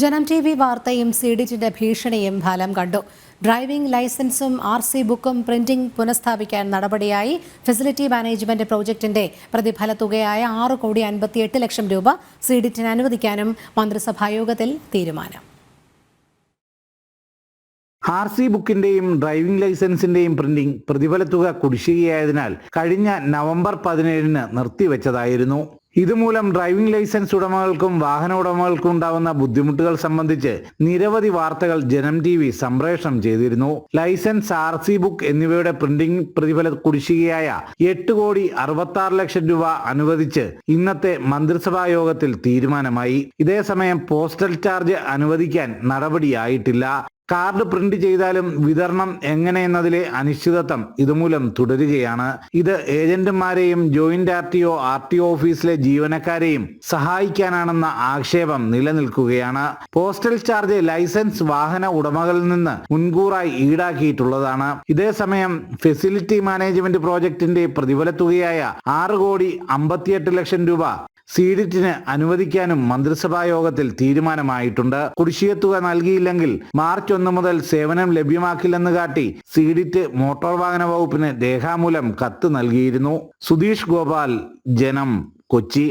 ജനം ടി വി വാർത്തയും സീഡിറ്റിന്റെ ഭീഷണിയും ഫലം കണ്ടു. ഡ്രൈവിംഗ് ലൈസൻസും ആർ സി ബുക്കും പ്രിന്റിംഗ് പുനഃസ്ഥാപിക്കാൻ നടപടിയായി ഫെസിലിറ്റി മാനേജ്മെന്റ് പ്രോജക്ടിന്റെ പ്രതിഫല തുകയായ ആറ് കോടി അൻപത്തിയെട്ട് ലക്ഷം രൂപ സീഡിറ്റിന് അനുവദിക്കാനും മന്ത്രിസഭായോഗത്തിൽ തീരുമാനം. ആർ സി ബുക്കിന്റെയും ഡ്രൈവിംഗ് ലൈസൻസിന്റെയും പ്രിന്റിംഗ് പ്രതിഫല തുക കുടിശ്ശികയായതിനാൽ കഴിഞ്ഞ നവംബർ പതിനേഴിന് നിർത്തിവെച്ചതായിരുന്നു. ഇതുമൂലം ഡ്രൈവിംഗ് ലൈസൻസ് ഉടമകൾക്കും വാഹന ഉടമകൾക്കും ഉണ്ടാവുന്ന ബുദ്ധിമുട്ടുകൾ സംബന്ധിച്ച് നിരവധി വാർത്തകൾ ജനം ടി വി സംപ്രേഷണം ചെയ്തിരുന്നു. ലൈസൻസ് ആർ സി ബുക്ക് എന്നിവയുടെ പ്രിന്റിംഗ് പ്രതിഫല കുടിശ്ശികയായ എട്ട് കോടി അറുപത്തി ലക്ഷം രൂപ അനുവദിച്ച് ഇന്നത്തെ മന്ത്രിസഭാ യോഗത്തിൽ തീരുമാനമായി. ഇതേസമയം പോസ്റ്റൽ ചാർജ് അനുവദിക്കാൻ നടപടിയായിട്ടില്ല. കാർഡ് പ്രിന്റ് ചെയ്താലും വിതരണം എങ്ങനെയെന്നതിലെ അനിശ്ചിതത്വം ഇതുമൂലം തുടരുകയാണ്. ഇത് ഏജന്റുമാരെയും joint R T O R T O ഓഫീസിലെ ജീവനക്കാരെയും സഹായിക്കാനാണെന്ന ആക്ഷേപം നിലനിൽക്കുകയാണ്. പോസ്റ്റൽ ചാർജ് ലൈസൻസ് വാഹന ഉടമകളിൽ നിന്ന് മുൻകൂറായി ഈടാക്കിയിട്ടുള്ളതാണ്. ഇതേസമയം ഫെസിലിറ്റി മാനേജ്മെന്റ് പ്രോജക്ടിന്റെ പ്രതിഫല തുകയായ ആറ് കോടി അമ്പത്തിയെട്ട് ലക്ഷം രൂപ സീഡിറ്റിന് അനുവദിക്കാനും മന്ത്രിസഭാ യോഗത്തിൽ തീരുമാനമായിട്ടുണ്ട്. കുടിശ്ശിക തുക നൽകിയില്ലെങ്കിൽ മാർച്ച് ഒന്ന് മുതൽ സേവനം ലഭ്യമാക്കില്ലെന്ന് കാട്ടി സീഡിറ്റ് മോട്ടോർ വാഹന വകുപ്പിന് രേഖാമൂലം കത്ത് നൽകിയിരുന്നു. സുധീഷ് ഗോപാൽ ജനം കൊച്ചി.